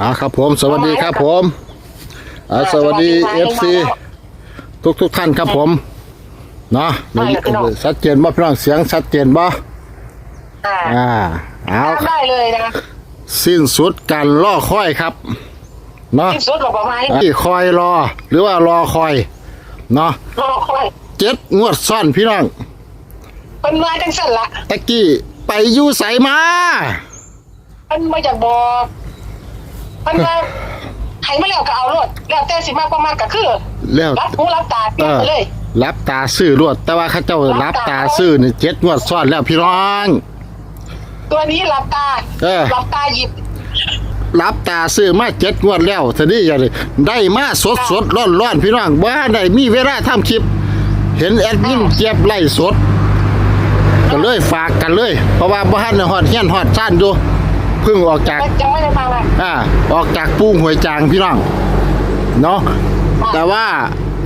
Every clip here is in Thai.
อ่าครับผมสวัสดีครับผมอ่าสวัสดีเอฟซีทุกทุกๆท่านครับผมเนาะชัดเจนบ่พี่น้องเสียงชัดเจนบ่อ่าอ่าเอาตามได้เลยนะสิ้นสุดการล่อคอยครับเนาะที่สุดของประมาณนี้ที่คอยรอ หรือว่ารอคอยเนาะรอคอยเจ็ดงวดซ่อนพี่น้องเป็นมาจังสั่นละตะกี้ไปอยู่ใสมามันมาจากบอก มันมาให้มาแล้วก็เอารถแล้วแต่สิมากกว่ามากก็คือแล้ว รับหูรับตาเปลี่ยนไปเลย รับตาซื้อรวด แต่ว่าเข้าเจ้ารับตาซื้อนี่เจ็ดงวดซ่อนแล้วพี่น้อง ตัวนี้รับตาเออ รับตาหยิบรับตาซื้อมาเจ็ดงวดแล้วทีนี้อย่างนี้ได้มาสดสดร้อนร้อนๆพี่น้องว่าได้มีเวลาทำคลิป เห็นแอดมินเจี๊ยบไล่สด ก็เลยฝากกันเลย เพราะว่าบ้านฮอดเฮียนฮอดซ่านอยู่ เพิ่งออกจากมันยังไม่ได้มาเลยอ่าออกจากปูงหวยจางพี่น้องเนาะแต่ว่า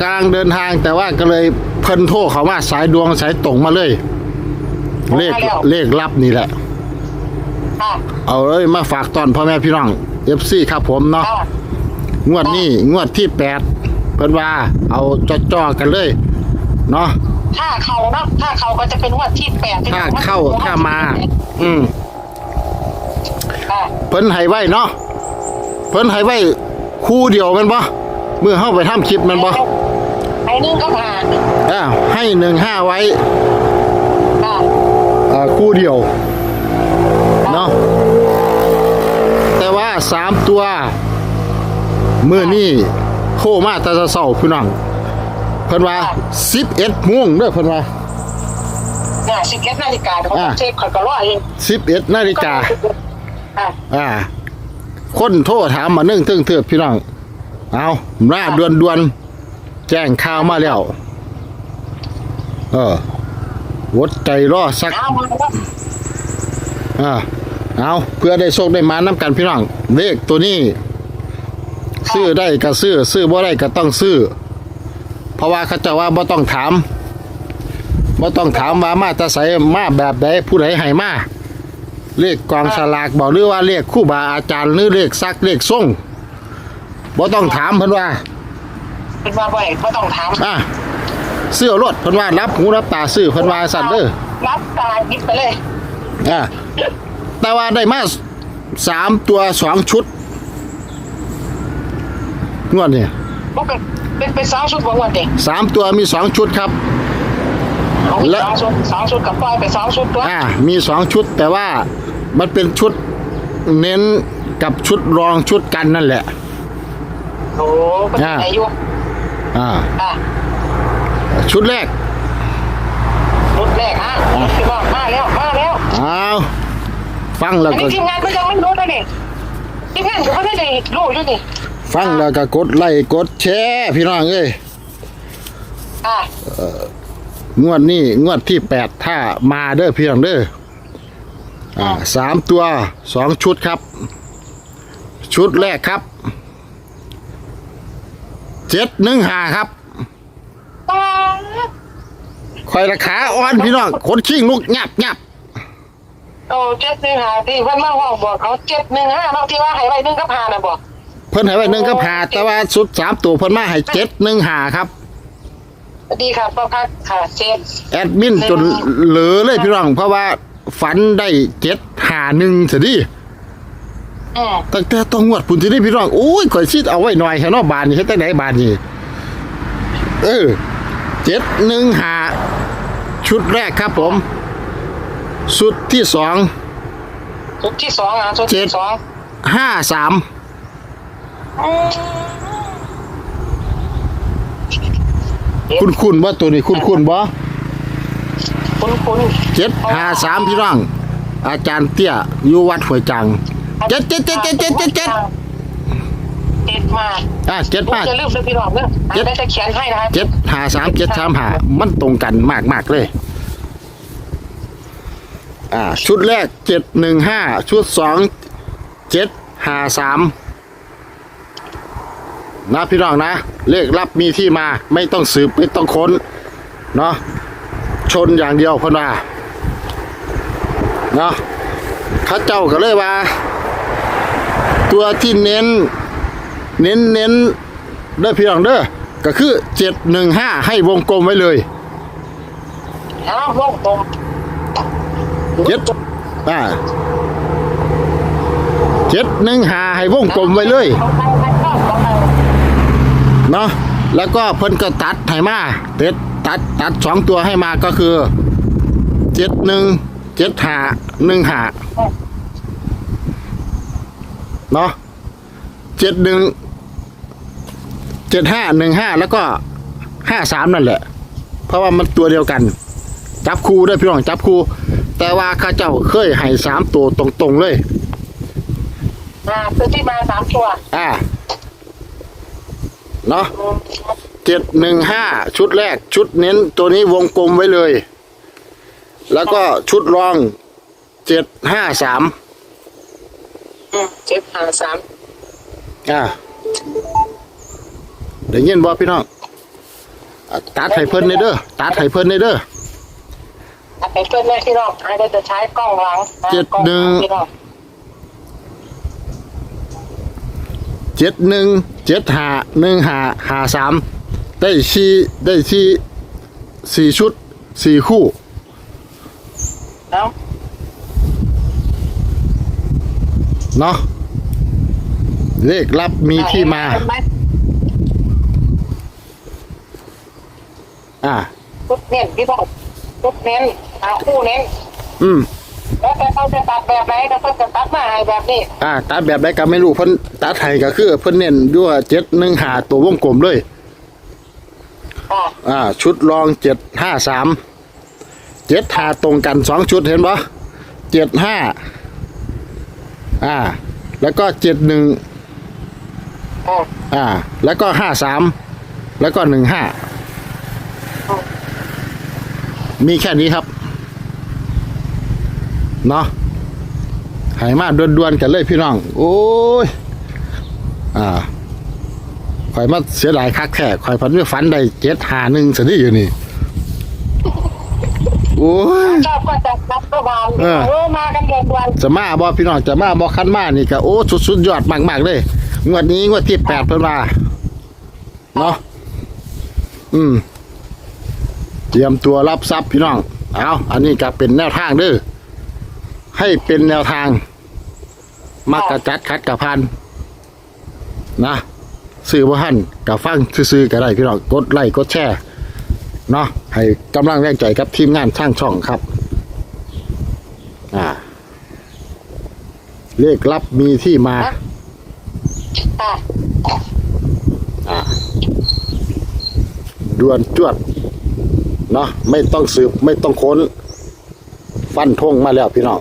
กำลังเดินทางแต่ว่าก็เลยเพิ่นโทรเขาว่าสายดวงสายตรงมาเลย เลขเลขลับนี่แหละอ่าเอาเลยมาฝากตอนพ่อแม่พี่น้องเอฟซีครับผมเนาะอ่างวดนี้งวดที่แปดเพิ่นว่า เอาจ่อๆกันเลยเนาะถ้าเขาเนาะถ้าเขาก็จะเป็นงวันที่แปดถ้าเข้าถ้ามา อืมอ่า เพิ่นให้ไว้เนาะเพิ่นให้ไว้คู่เดียวแมันบ่เมื่อเฮาไปทำคลิปแมันบ่ไอ้นึ่งก็ผ่านอ่าให้หนึ่งห้าไว้อ่าอ่าคู่เดียวเนาะแต่ว่าสามตัวมื้อนี้โทรมาแต่เช้าๆพี่น้องเพิ่นว่า11โมงเด้อเพิ่นว่าเนี่ยสิบเอ็ดนาฬิกาเขาอ่าเช็คคอยก็รอเอง11นาฬิกา อ่าอ่า คนโทรถามมานึ่งตึงเถือพี่น้อง เอาหน้าดวนดวนๆแจ้งข่าวมาแล้ว เออวดใจรอสักเอามาแล้วอ่าเอาเพื่อได้โชคได้มาน้ำกันพี่น้อง เลขตัวนี้ ซื้อได้ก็ซื้อ ซื้อบ่ได้ก็ต้องซื้อ เพราะว่าเขาเจะว่าบ่ต้องถามบ่ต้องถามว่ามาแตาใสมาแบบใดผู้ใดให้มา เลขกองสลากบอกหรือว่าเลขคู่บาอาจารย์หรือเลขซักเลขส่งบ่ต้องถามเพิ่นว่าเป็นว่าบ่อยไม่ต้องถามอะเสื้อรถเพิ่นว่ารับหูรับตาซื้อเพิ่นว่าสั่นเด้อรับตาหยิบไปเลยอะแต่ว่าได้มาสามตัวสองชุดงวดนี่พวกเป็นเป็นเป็นสองชุดของวันเด็กสามตัวมีสองชุดครับเอาอีกและสองชุดสองชุดกับปล่อยไปสองชุดตัวอ่ามีสองชุดแต่ว่า มันเป็นชุดเน้นกับชุดรองชุดกันนั่นแหละ โอ้เป็นอ่าไหนอยู่อ่า อ่าชุดแรกชุดแรกฮะคือว่ามาแล้วมาแล้วเอาฟังแล้อัวนก็นี้ทีมงานก็ยังไม่รู้เลยนี่ทีมงานก็ไม่ได้รู้อยู่นี่ฟังแล้วก็กดไลค์กดแชร์พี่น้องเอ้ยอ่างวดนี้งวดที่แปดถ้ามาเด้อพี่น้องเด้อ อ่าสามตัวสองชุดครับ ชุดแรกครับเจ็ดหนึ่งหาครับตาคอยราคาอ่อนพี่น้องคนชิงลูกงับงับโอ้เจ็ดหนึ่งห้าที่เพิ่นมาห้องบอกเขาเจ็ดหนึ่งห้าเนาะที่ว่าให้ไว้หนึ่งกับห้าน่ะบอกเพิ่นให้ไว้หนึ่งก็ผ่าแต่ว่าสุดสามตัวเพิ่นมาให้เจ็ดหนึ่งหาครับสวัสดีครับป้าพักค่ะเจ็ดแอดมินจนเหลือเลยพี่น้องเพราะว่า ฝันได้เจ็ดหาหนึ่งเสียดิอืมตั้งแต่ต้องงวดปุ่นที่นี่พี่น้องโอ้ยข่อยชิดเอาไว้หน่อยแค่นอกบานนี่เฮ็ดตั้งไหนบานนี่เออเจ็ดหนึ่งหาชุดแรกครับผม ชุดที่สองชุดที่สองอะชุดเจ็ดที่สองห้าสามอืมคุณคุณว่าตัวนี้คุณคุณบ่ คุณคุณเจ็ดห้าสามพี่น้อง อาจารย์เตี้ยอยู่วัดหวยจังเจ็ดเจ็ดเจ็ดเจ็ดเจ็ดเจ็ดเจ็ดเจ็ดมาอะเจ็ดมากจะลืมเลยพี่น้องเนอะเจ็ดได้จะเขียนให้นะครับเจ็ดหาสามเจ็ดสามหามันตรงกันมากมากๆเลย อ่า ชุดแรกเจ็ดหนึ่งห้าชุดสองเจ็ดหาสามนะพี่น้องนะ เลขรับมีที่มาไม่ต้องสืบไม่ต้องค้น เนาะ ชนอย่างเดียวเพิ่นว่าเนาะเข้าเจ้าก็เลยว่า ตัวที่เน้น เน้นเน้นเด้อพี่น้องเด้อก็คือเจ็ดหนึ่งห้าให้วงกลมไว้เลยอ้าววงกลมเจ็ดอ่าเจ็ดหนึ่งห้าให้วงกลมไว้เลยของใครใครชอบของใครเนาะแล้วก็เพิ่นก็ตัดให้มาเด็ด ตัดตัดสองตัวให้มาก็คือเจ็ดหนึ่งเจ็ดห้าหนึ่งห้าเนาะเจ็ดหนึ่งเจ็ดห้าหนึ่งห้าแล้วก็ห้าสามนั่นแหละ เพราะว่ามันตัวเดียวกัน จับคู่ด้วยพี่น้องจับคู่ แต่ว่าข้าเจ้าเคยให้สามตัวตรงๆเลย อ่าคือที่มาสามตัว อ่าเนาะอืม เจ็ดหนึ่งห้าชุดแรกชุดเน้นตัวนี้วงกลมไว้เลย แล้วก็ชุดรองเจ็ดห้าสามอืมเจ็ดหาสามอ่าได้ยินบ่พี่น้องอะตัดให้เพิ่นในเด้อตัดให้เพิ่นในเด้ออะไปเพื่อนแม่พี่น้องไอ้จะใช้กล้องหลังนะเจ็ดกล้อหนึ่งพี่น้องเจ็ดหนึ่งเจ็ดห้าหนึ่งห้าห้าสาม ได้ชีได้ชีสี่ชุดสี่คู่เนาะเนาะเลขลับมีที่มาเห็นไหอ่าชุดเน้นพี่น้องชุดเน้นหาคู่เน้น อืม แล้วแต่เขาจะตัดแบบไหนแต่เขาจะตัดมาให้แบบนี้ อ่าตัดแบบใดก็ไม่รู้เพิ่นตัดให้ก็คือเพิ่นเน้นอยู่เจ็ดหนึ่งหาตัววงกลมเลย อ่าชุดรองเจ็ดห้าสามเจ็ดหาตรงกันสองชุดเห็นปะเจ็ดห้าอ่า แล้วก็เจ็ดหนึ่งอ่า แล้วก็ห้าสามแล้วก็หนึ่งห้ามีแค่นี้ครับ เนาะหายมาดวนๆกันเลยพี่น้อง โอ้ย อ่า ข่อยมาเสียดายคักแท้ข่อยพันไม่ฝันได้เจ็ดหาหนึ่งสนี่อยู่นี่โอ้ยชอบก็จะตัดก็บานเออเออมากันเดือนวันจะมาบอพี่น้องจะมาบอคันมานี่ก็โอ้สุดสุดยอดมากๆเลยงวดนี้งวดที่แปดเพิ่นมาเนาะอืม เตรียมตัวรับทรัพย์พี่น้องเอาอันนี้ก็เป็นแนวทางเด้อให้เป็นแนวทาง มักกะจัดคัดกะพันนะ ซื้อบ่หันกับฟังซื้อๆก็ได้พี่น้องกดไลค์กดแชร์เนาะให้กำลังแรงใจกับทีมงานช่างช่องครับ อ่า เลขลับมีที่มา อ่าดวนจวด เนาะไม่ต้องสืบไม่ต้องค้น ฟันทงมาแล้วพี่น้อง